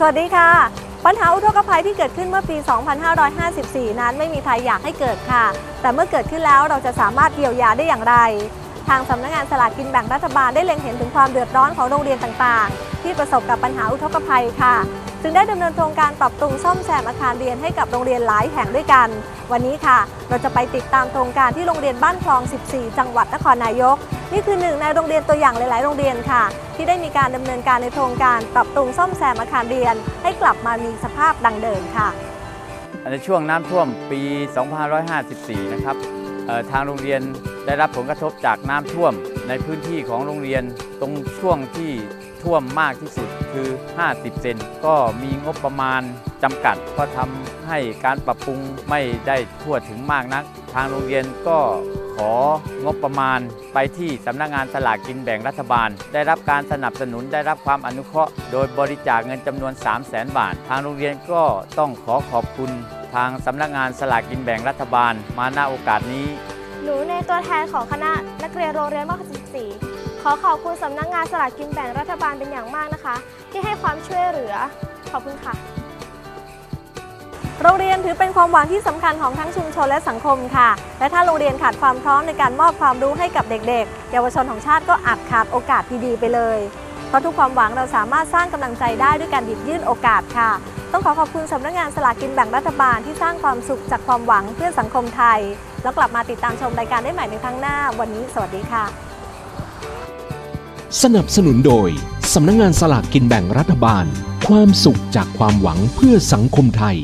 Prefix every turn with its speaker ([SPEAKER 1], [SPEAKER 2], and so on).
[SPEAKER 1] สวัสดีค่ะ ปัญหาอุทกภัยที่เกิดขึ้นเมื่อปี 2554 นั้นไม่มีใครอยากให้เกิดค่ะ แต่เมื่อเกิดขึ้นแล้วเราจะสามารถเยียวยาได้อย่างไร ทางสำนักงานสลากกินแบ่งรัฐบาลได้เล็งเห็นถึงความเดือดร้อนของโรงเรียนต่างๆ ที่ประสบกับปัญหาอุทกภัยค่ะ จึงได้ดำเนินโครงการปรับปรุงซ่อมแซมอาคารเรียนให้กับโรงเรียนหลายแห่งด้วยกัน วันนี้ค่ะ เราจะไปติดตามโครงการที่โรงเรียนบ้านคลอง 14 จังหวัดนครนายก นี่คือหนึ่งในโรงเรียนตัวอย่างหลาย ๆ โรงเรียนค่ะ ที่ได้มีการดำเนินการในโครงการปรับปรุงซ่อมแซมอาคารเรียน ให้กลับมามีสภาพดังเดิมค่ะ
[SPEAKER 2] ในช่วงน้ำท่วมปี 2554 นะครับ ทางโรงเรียนได้รับผลกระทบจากน้ำท่วมในพื้นที่ของโรงเรียนตรงช่วงที่ท่วมมากที่สุดคือ 50 เซนก็มีงบประมาณจำกัด ก็ทำให้การปรับปรุงไม่ได้ทั่วถึงมากนัก ทางโรงเรียนก็ของบประมาณไปที่สำนักงานสลากกินแบ่งรัฐบาล ได้รับการสนับสนุนได้รับความอนุเคราะห์ โดยบริจาคเงินจำนวน 3 0 0แสนบาท ทางโรงเรียนก็ต้องขอขอบคุณ ทางสำนักงานสลากกินแบ่งรัฐบาลมาณโอกาสนี้
[SPEAKER 3] หนูในตัวแทนของคณะนักเรียนโรงเรียนม .14 ขอขอบคุณสำนักงานสลากกินแบ่งรัฐบาลเป็นอย่างมากนะคะ ที่ให้ความช่วยเหลือขอบคุณค่ะ
[SPEAKER 1] โรงเรียนถือเป็นความหวังที่สำคัญของทั้งชุมชนและสังคมค่ะ และถ้าโรงเรียนขาดความพร้อมในการมอบความรู้ให้กับเด็กๆ เยาวชนของชาติก็อาจขาดโอกาสดีๆไปเลย เพราะทุกความหวังเราสามารถสร้างกำลังใจได้ด้วยการหยิบยื่นโอกาสค่ะ ต้องขอขอบคุณสำนักงานสลากกินแบ่งรัฐบาลที่สร้างความสุขจากความหวังเพื่อสังคมไทย แล้วกลับมาติดตามชมรายการได้ใหม่ในครั้งหน้า วันนี้สวัสดีค่ะ
[SPEAKER 4] สนับสนุนโดยสำนักงงานสลากกินแบ่งรัฐบาล ความสุขจากความหวังเพื่อสังคมไทย